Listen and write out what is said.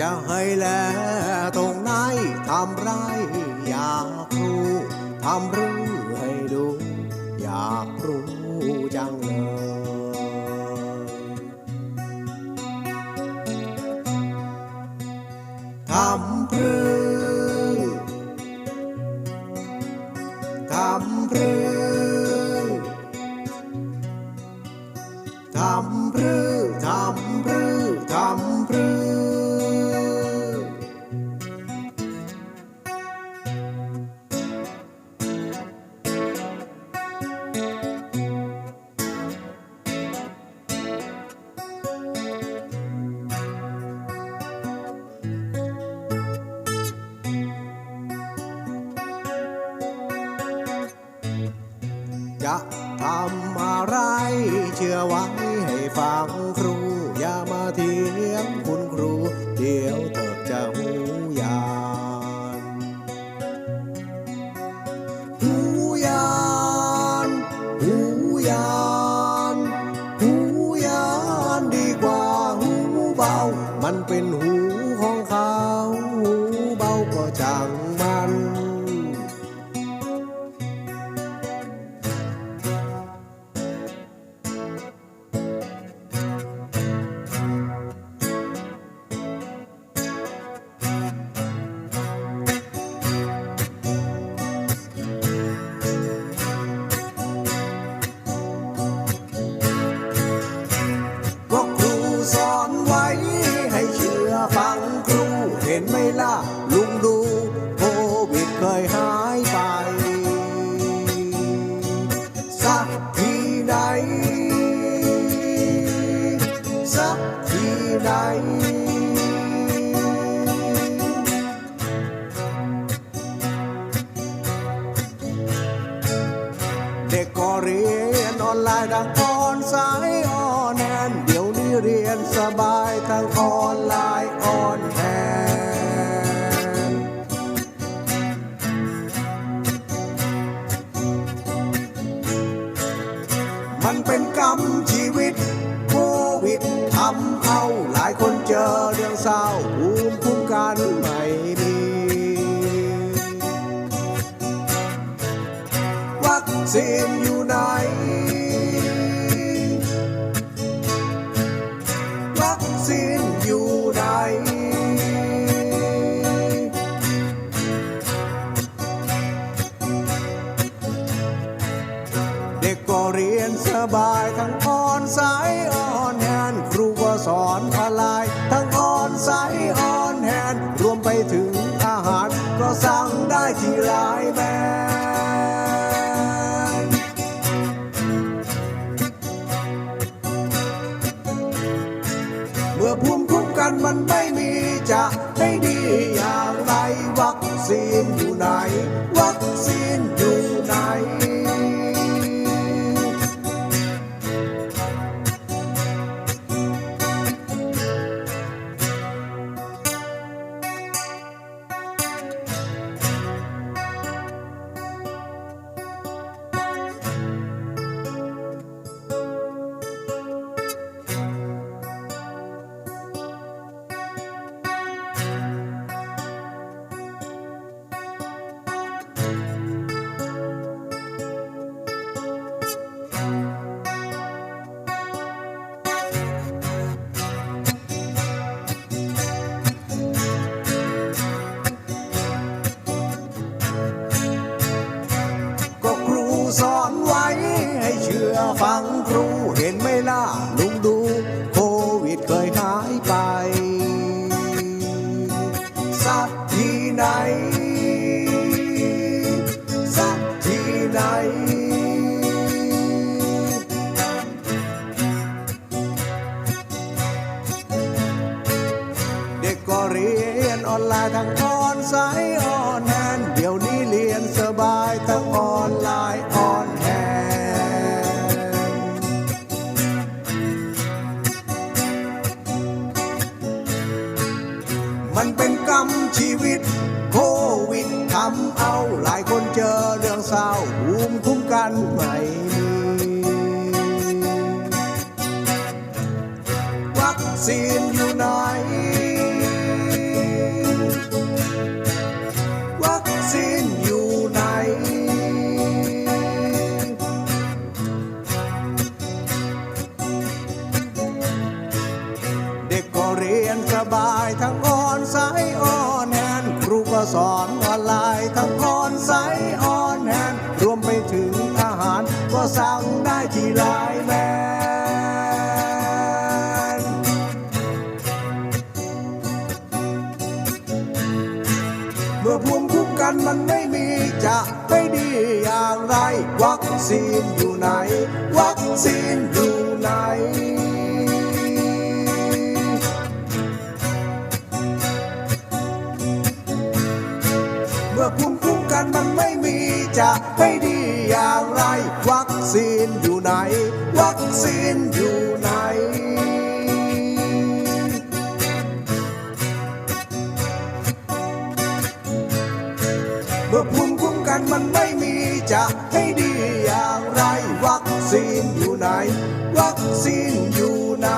จะให้แลตรงไหนทำไรอยากรู้ทำรู้ให้ดู อยากรู้จังเลยทำพรือทำพรือทำพรือ จะทำอะไร เชื่อไว้ให้ฟังครู อย่ามาเถียงคุณครู เดี๋ยวเธอจะหูยานหูยานหูยานหูยานดีกว่าหูเบา มันเป็นหูของเขา หูเบาก็จังมัน เห็นไหมล่ะลุงดูโควิดเคยหายไป สักทีไหนสักทีไหนเด็กก็เรียนออนไลน์ดังออนสายออนแอนเดี๋ยวนี้เรียนสบาย เป็นกรรมชีวิตโควิดทำเอาหลายคนเจอเรื่องเศร้าภูมิคุ้มกันไม่มีวัคซีนอยู่ไหน สบายทั้งอ่อนสายอ่อนแฮนครูก็สอนออนไลน์ทั้งอ่อนสายอ่อนแฮนรวมไปถึงอาหารก็สั่งได้ที่ไลน์แมนเมื่อภูมิคุ้มกันมันไม่มีจะได้ดีอย่างไร วัคซีนอยู่ไหน วัคซีนอยู่ไหน ออนไลน์ทั้งออนสายออนแฮนเดี๋ยวนี้เรียนสบายทั้งออนไลน์ออนแฮนมันเป็นกรรมชีวิตโควิดทำเอาหลายคนเจอเรื่องเศร้าภูมิคุ้มกันไม่มีวัคซีนอยู่ไหน บายทั้งอ่อนสาอ่อนแหนครูก็สอนออนไลน์ทั้งอ่อนสาอ่อนแหนรวมไปถึงอาหาร ก็สั่งได้ที่ไลน์แมนเมื่อภูมิคุ้มกันมันไม่มีจะไม่ดีอย่างไร วัคซีนอยู่ไหน วัคซีนอยู่ไหน จะไม่ดีอย่างไร วัคซีนอยู่ไหน วัคซีนอยู่ไหน เมื่อภูมิคุ้มกันมันไม่มีจะให้ดีอย่างไร วัคซีนอยู่ไหน วัคซีนอยู่ไหน